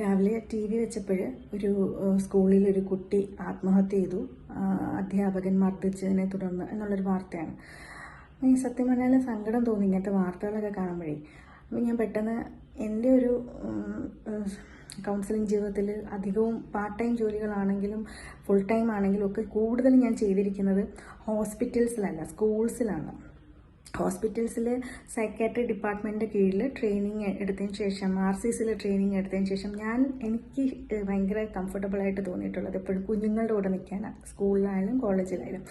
രാവിലെ T V വെച്ചപ്പോൾ ഒരു സ്കൂളിൽ ഒരു കുട്ടി ആത്മഹത്യ ചെയ്തു. അധ്യാപകൻ മർദ്ദിച്ചതിനെ തുടർന്ന് എന്നുള്ളൊരു വാർത്തയാണ്. ഈ സത്യം പറഞ്ഞാൽ സങ്കടം തോന്നി ഇങ്ങനത്തെ വാർത്തകളൊക്കെ കാണുമ്പോഴേ. അപ്പോൾ ഞാൻ പെട്ടെന്ന് എന്റെ ഒരു കൗൺസിലിംഗ് ജീവിതത്തിൽ അധികവും പാർട്ട് ടൈം ജോലികളാണെങ്കിലും ഫുൾ ടൈം ആണെങ്കിലും ഒക്കെ കൂടുതൽ ഞാൻ ചെയ്തിരിക്കുന്നത് ഹോസ്പിറ്റൽസിലല്ല സ്കൂൾസിലാണ്. ഹോസ്പിറ്റൽസിൽ സൈക്കാട്രി ഡിപ്പാർട്ട്മെന്റിന്റെ കീഴിൽ ട്രെയിനിങ് എടുത്തതിന് ശേഷം ആർ സി സിയിൽ ട്രെയിനിങ് എടുത്തതിന് ശേഷം ഞാൻ എനിക്ക് ഭയങ്കര കംഫർട്ടബിളായിട്ട് തോന്നിയിട്ടുള്ളത് എപ്പോഴും കുഞ്ഞുങ്ങളുടെ കൂടെ നിൽക്കാനാണ് സ്കൂളിലായാലും കോളേജിലായാലും.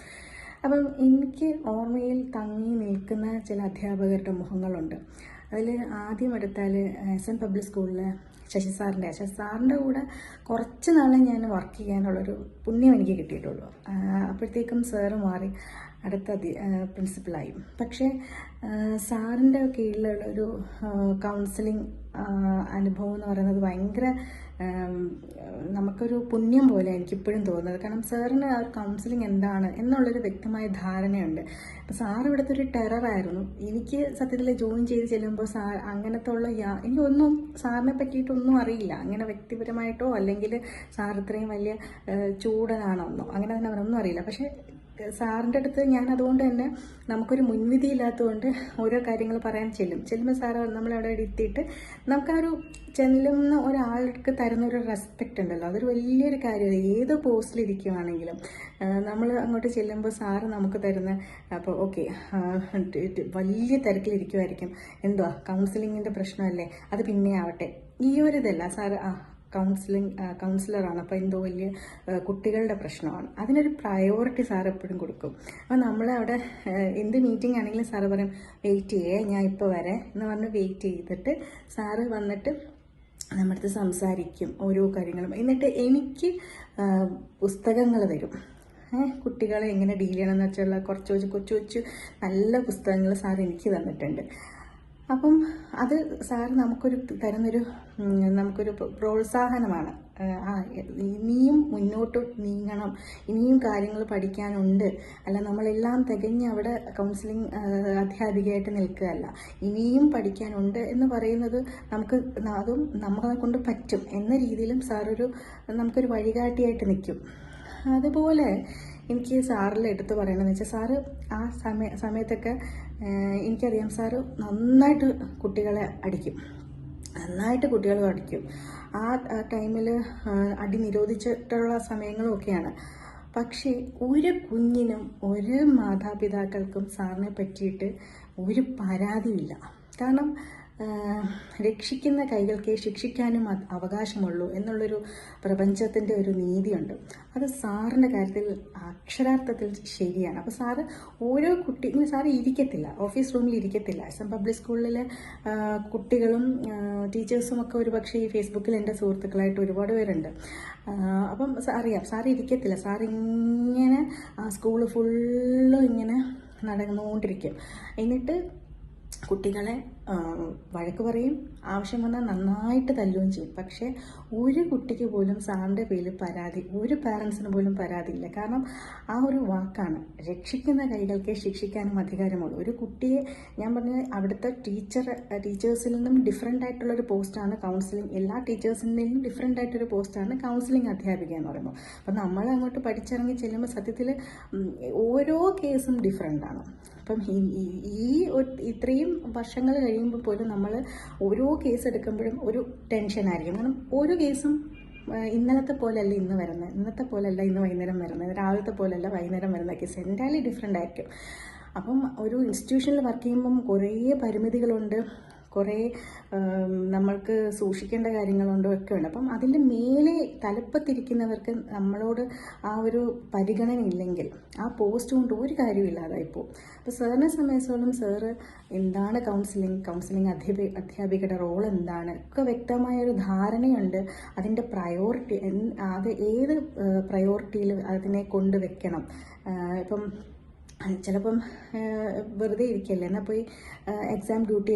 അപ്പം എനിക്ക് ഓർമ്മയിൽ തങ്ങി നിൽക്കുന്ന ചില അധ്യാപകരുടെ മുഖങ്ങളുണ്ട്. അതിൽ ആദ്യം എടുത്താൽ എസ് എൻ പബ്ലിക് സ്കൂളിൽ ശശി സാറിന്റെ ശശി സാറിന്റെ കൂടെ കുറച്ച് നാളെ ഞാൻ വർക്ക് ചെയ്യാനുള്ളൊരു പുണ്യം എനിക്ക് കിട്ടിയിട്ടുള്ളൂ. അപ്പോഴത്തേക്കും സാറ് മാറി. അടുത്ത പ്രിൻസിപ്പളായി. പക്ഷേ സാറിന്റെ കീഴിലുള്ള ഒരു കൗൺസിലിംഗ് അനുഭവം എന്ന് പറയുന്നത് ഭയങ്കര നമുക്കൊരു പുണ്യം പോലെ എനിക്കിപ്പോഴും തോന്നുന്നത്. കാരണം സാറിന് ആ കൗൺസിലിംഗ് എന്താണ് എന്നുള്ളൊരു വ്യക്തമായ ധാരണയുണ്ട്. അപ്പോൾ സാർ ഇവിടുത്തെ ഒരു ടെററായിരുന്നു എനിക്ക് സത്യത്തിൽ ജോയിൻ ചെയ്ത് ചെല്ലുമ്പോൾ സാർ അങ്ങനത്തെ ഉള്ള യാ- എനിക്കൊന്നും സാറിനെ പറ്റിയിട്ടൊന്നും അറിയില്ല. അങ്ങനെ വ്യക്തിപരമായിട്ടോ അല്ലെങ്കിൽ സാർ ഇത്രയും വലിയ ചൂടനാണോ ചൂടനാണെന്നോ അങ്ങനെ തന്നെ ഒന്നും അറിയില്ല. പക്ഷേ സാറിന്റെ അടുത്ത് ഞാൻ അതുകൊണ്ട് തന്നെ നമുക്കൊരു മുൻവിധി ഇല്ലാത്തതുകൊണ്ട് ഓരോ കാര്യങ്ങൾ പറയാൻ ചെല്ലും. ചെല്ലുമ്പോൾ സാറ് നമ്മളവിടെ എത്തിയിട്ട് നമുക്ക് ഒരു ചെല്ലുന്ന ഒരാൾക്ക് തരുന്ന ഒരു റെസ്പെക്റ്റ് ഉണ്ടല്ലോ. അതൊരു വലിയൊരു കാര്യമാണ്. ഏത് പോസ്റ്റിലിരിക്കുവാണെങ്കിലും നമ്മൾ അങ്ങോട്ട് ചെല്ലുമ്പോൾ സാറ് നമുക്ക് തരുന്ന അപ്പോൾ ഓക്കെ വലിയ തിരക്കിലിരിക്കുമായിരിക്കും എന്തുവാ? കൗൺസിലിങ്ങിന്റെ പ്രശ്നമല്ലേ? അത് പിന്നെ ആവട്ടെ. ഈ ഒരു ഇതല്ല. സാറ് ആ കൗൺസിലിംഗ് കൗൺസിലറാണ് അപ്പോൾ എന്തോ വലിയ കുട്ടികളുടെ പ്രശ്നമാണ്. അതിനൊരു പ്രയോറിറ്റി സാർ എപ്പോഴും കൊടുക്കും. അപ്പോൾ നമ്മൾ അവിടെ എന്ത് മീറ്റിംഗ് ആണെങ്കിലും സാറ് പറയും വെയിറ്റ് ചെയ്യേ ഞാൻ ഇപ്പോൾ വരെ. എന്ന് പറഞ്ഞ് വെയിറ്റ് ചെയ്തിട്ട് സാറ് വന്നിട്ട് നമ്മുടെ അടുത്ത് സംസാരിക്കും ഓരോ കാര്യങ്ങളും. എന്നിട്ട് എനിക്ക് പുസ്തകങ്ങൾ തരും. കുട്ടികളെ എങ്ങനെ ഡീൽ ചെയ്യണമെന്ന് വെച്ചുള്ള കുറച്ച് കൊച്ചു കൊച്ചു കൊച്ചു നല്ല പുസ്തകങ്ങൾ സാർ എനിക്ക് തന്നിട്ടുണ്ട്. അപ്പം അത് സാർ നമുക്കൊരു തരുന്നൊരു നമുക്കൊരു പ്രോത്സാഹനമാണ്. ആ ഇനിയും മുന്നോട്ട് നീങ്ങണം. ഇനിയും കാര്യങ്ങൾ പഠിക്കാനുണ്ട്. അല്ല നമ്മളെല്ലാം തികഞ്ഞ് അവിടെ കൗൺസിലിംഗ് അധ്യാപികയായിട്ട് നിൽക്കുകയല്ല. ഇനിയും പഠിക്കാനുണ്ട് എന്ന് പറയുന്നത് നമുക്ക് അതും നമ്മളെ കൊണ്ട് പറ്റും എന്ന രീതിയിലും സാറൊരു നമുക്കൊരു വഴികാട്ടിയായിട്ട് നിൽക്കും. അതുപോലെ എനിക്ക് സാറിൽ എടുത്ത് പറയണമെന്ന് വെച്ചാൽ സാറ് ആ സമയ സമയത്തൊക്കെ എനിക്കറിയാം സാറ് നന്നായിട്ട് കുട്ടികളെ അടിക്കും. നന്നായിട്ട് കുട്ടികളെ അടിക്കും. ആ ടൈമിൽ അടി നിരോധിച്ചിട്ടുള്ള സമയങ്ങളൊക്കെയാണ്. പക്ഷേ ഒരു കുഞ്ഞിനും ഒരു മാതാപിതാക്കൾക്കും സാറിനെ പറ്റിയിട്ട് ഒരു പരാതിയില്ല. കാരണം രക്ഷിക്കുന്ന കൈകൾക്ക് ശിക്ഷിക്കാനും അവകാശമുള്ളൂ എന്നുള്ളൊരു പ്രപഞ്ചത്തിന്റെ ഒരു നീതിയുണ്ട്. അത് സാറിന്റെ കാര്യത്തിൽ അക്ഷരാർത്ഥത്തിൽ ശരിയാണ്. അപ്പോൾ സാറ് ഓരോ കുട്ടി സാറ് ഇരിക്കത്തില്ല ഓഫീസ് റൂമിൽ ഇരിക്കത്തില്ല. എസ് എം പബ്ലിക് സ്കൂളിലെ കുട്ടികളും ടീച്ചേഴ്സും ഒക്കെ ഒരുപക്ഷെ ഈ ഫേസ്ബുക്കിൽ എന്റെ സുഹൃത്തുക്കളായിട്ട് ഒരുപാട് പേരുണ്ട്. അപ്പം അറിയാം സാർ ഇരിക്കത്തില്ല. ആ സ്കൂൾ ഫുള്ളും ഇങ്ങനെ നടന്നുകൊണ്ടിരിക്കും. എന്നിട്ട് കുട്ടികളെ വഴക്ക് പറയും ആവശ്യം വന്നാൽ നന്നായിട്ട് തല്ലുകയും ചെയ്യും. പക്ഷേ ഒരു കുട്ടിക്ക് പോലും സാറിന്റെ പേരിൽ പരാതി ഒരു പാരൻസിന് പോലും പരാതിയില്ല കാരണം ആ ഒരു വാക്കാണ്. രക്ഷിക്കുന്ന കൈകൾക്ക് ശിക്ഷിക്കാനും അധികാരമുള്ളൂ. ഒരു കുട്ടിയെ ഞാൻ പറഞ്ഞ അവിടുത്തെ ടീച്ചർ ടീച്ചേഴ്സിൽ നിന്നും ഡിഫറെന്റ് ആയിട്ടുള്ള ഒരു പോസ്റ്റാണ് കൗൺസിലിംഗ് എല്ലാ ടീച്ചേഴ്സിൽ നിന്നും ഡിഫറെന്റ് ആയിട്ടൊരു പോസ്റ്റാണ് കൗൺസിലിംഗ് അധ്യാപിക എന്ന് പറയുമ്പോൾ. അപ്പം നമ്മൾ അങ്ങോട്ട് പഠിച്ചിറങ്ങി ചെല്ലുമ്പോൾ സത്യത്തിൽ ഓരോ കേസും ഡിഫറെന്റ് ആണ്. അപ്പം ഈ- ഇത്രയും വർഷങ്ങൾ കഴിയുമ്പോൾ പോലും നമ്മൾ ഓരോ കേസ് എടുക്കുമ്പോഴും ഒരു ടെൻഷനായിരിക്കും കാരണം ഓരോ കേസും ഇന്നലത്തെ പോലെയല്ല ഇന്ന് വരുന്നത്. ഇന്നത്തെ പോലെയല്ല ഇന്ന് വൈകുന്നേരം വരുന്നത്. രാവിലത്തെ പോലെയല്ല വൈകുന്നേരം വരുന്ന കേസ് എന്റയർലി ഡിഫറെന്റ് ആയിരിക്കും. അപ്പം ഒരു ഇൻസ്റ്റിറ്റ്യൂഷനിൽ വർക്ക് ചെയ്യുമ്പം കുറേ പരിമിതികളുണ്ട്. കുറേ നമ്മൾക്ക് സൂക്ഷിക്കേണ്ട കാര്യങ്ങളുണ്ട് ഒക്കെ ഉണ്ട് അപ്പം അതിന്റെ മേലെ തലപ്പത്തിരിക്കുന്നവർക്ക് നമ്മളോട് ആ ഒരു പരിഗണന ഇല്ലെങ്കിൽ ആ പോസ്റ്റ് കൊണ്ട് ഒരു കാര്യമില്ലാതായി പോകും. അപ്പോൾ സാറിനെ സംബന്ധിച്ചോളം സാറ് എന്താണ് കൗൺസിലിംഗ് കൗൺസിലിംഗ് അധ്യാപി അധ്യാപികയുടെ റോൾ എന്താണ്? ഒക്കെ വ്യക്തമായ ഒരു ധാരണയുണ്ട്. അതിന്റെ പ്രയോറിറ്റി അത് ഏത് പ്രയോറിറ്റിയിൽ അതിനെ കൊണ്ട് വെക്കണം. ഇപ്പം ചിലപ്പം വെറുതെ ഇരിക്കല്ലേ എന്നാൽ പോയി എക്സാം ഡ്യൂട്ടി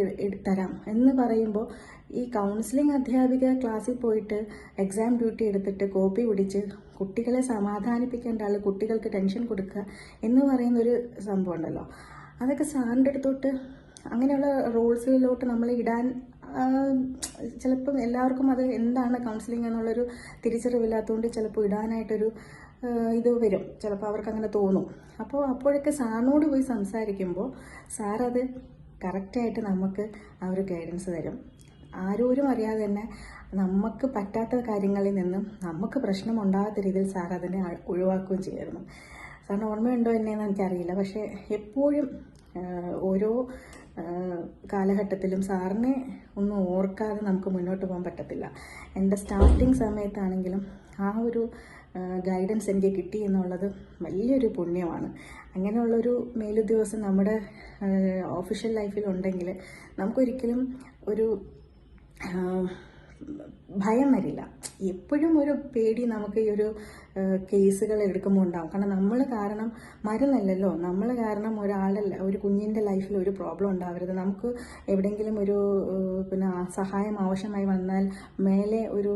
തരാം. എന്ന് പറയുമ്പോൾ ഈ കൗൺസിലിംഗ് അധ്യാപിക ക്ലാസ്സിൽ പോയിട്ട് എക്സാം ഡ്യൂട്ടി എടുത്തിട്ട് കോപ്പി പിടിച്ച് കുട്ടികളെ സമാധാനിപ്പിക്കേണ്ട ആൾ കുട്ടികൾക്ക് ടെൻഷൻ കൊടുക്കുക എന്ന് പറയുന്നൊരു സംഭവം ഉണ്ടല്ലോ. അതൊക്കെ സാറിന്റെ അടുത്തോട്ട് അങ്ങനെയുള്ള റോൾസിലോട്ട് നമ്മൾ ഇടാൻ ചിലപ്പം എല്ലാവർക്കും അത് എന്താണ് കൗൺസിലിംഗ് എന്നുള്ളൊരു തിരിച്ചറിവില്ലാത്തതുകൊണ്ട് ചിലപ്പോൾ ഇടാനായിട്ടൊരു ഇത് വരും. ചിലപ്പോൾ അവർക്ക് അങ്ങനെ തോന്നും. അപ്പോൾ അപ്പോഴൊക്കെ സാറിനോട് പോയി സംസാരിക്കുമ്പോൾ സാറത് കറക്റ്റായിട്ട് നമുക്ക് ആ ഒരു ഗൈഡൻസ് തരും. ആരോരും അറിയാതെ തന്നെ നമുക്ക് പറ്റാത്ത കാര്യങ്ങളിൽ നിന്നും നമുക്ക് പ്രശ്നം ഉണ്ടാകാത്ത രീതിയിൽ സാർ അതിനെ ഒഴിവാക്കുകയും ചെയ്യായിരുന്നു സാറിന് ഓർമ്മയുണ്ടോ എന്നെയെന്ന് എനിക്കറിയില്ല. പക്ഷേ എപ്പോഴും ഓരോ കാലഘട്ടത്തിലും സാറിനെ ഒന്നും ഓർക്കാതെ നമുക്ക് മുന്നോട്ട് പോകാൻ പറ്റത്തില്ല. എന്റെ സ്റ്റാർട്ടിങ് സമയത്താണെങ്കിലും ആ ഒരു ഗൈഡൻസ് എനിക്ക് കിട്ടി എന്നുള്ളത് വലിയൊരു പുണ്യമാണ്. അങ്ങനെയുള്ളൊരു മേലുദ്യോഗസ്ഥൻ നമ്മുടെ ഓഫീഷ്യൽ ലൈഫിൽ ഉണ്ടെങ്കിൽ നമുക്കൊരിക്കലും ഒരു ഭയം വരില്ല. എപ്പോഴും ഒരു പേടി നമുക്ക് ഈ ഒരു കേസുകൾ എടുക്കുമ്പോൾ ഉണ്ടാവും. കാരണം നമ്മൾ കാരണം മരുന്നല്ലല്ലോ. നമ്മൾ കാരണം ഒരാളുടെ ഒരു കുഞ്ഞിന്റെ ലൈഫിൽ ഒരു പ്രോബ്ലം ഉണ്ടാവരുത്. നമുക്ക് എവിടെയെങ്കിലും ഒരു പിന്നെ സഹായം ആവശ്യമായി വന്നാൽ മേലെ ഒരു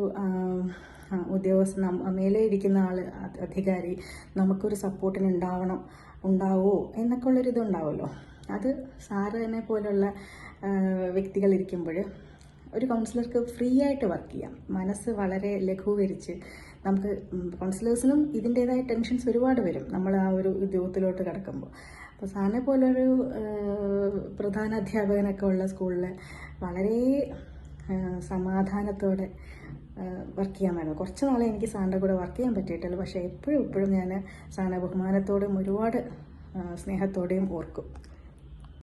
നം- മേലെ ഇരിക്കുന്ന ആൾ അധികാരി നമുക്കൊരു സപ്പോർട്ടിന് ഉണ്ടാവണം ഉണ്ടാവോ എന്നൊക്കെ ഉള്ളൊരു ഇതുണ്ടാവുമല്ലോ അത് സാറ് തന്നെ പോലുള്ള വ്യക്തികൾ ഇരിക്കുമ്പോൾ ഒരു കൗൺസിലർക്ക് ഫ്രീ ആയിട്ട് വർക്ക് ചെയ്യാം. മനസ്സ് വളരെ ലഘൂകരിച്ച് നമുക്ക് കൗൺസിലേഴ്സിനും ഇതിന്റേതായ ടെൻഷൻസ് ഒരുപാട് വരും നമ്മൾ ആ ഒരു ഉദ്യോഗത്തിലോട്ട് കിടക്കുമ്പോൾ. അപ്പോൾ സാറിനെ പോലൊരു പ്രധാന അധ്യാപകനൊക്കെ ഉള്ള സ്കൂളിൽ വളരെ സമാധാനത്തോടെ വർക്ക് ചെയ്യാമായിരുന്നു കുറച്ച് നാളെ എനിക്ക് സാറിന്റെ കൂടെ വർക്ക് ചെയ്യാൻ പറ്റിയിട്ടുള്ളൂ പക്ഷേ എപ്പോഴും ഇപ്പോഴും ഞാൻ സാറിനെ ബഹുമാനത്തോടും ഒരുപാട് സ്നേഹത്തോടെയും ഓർക്കും.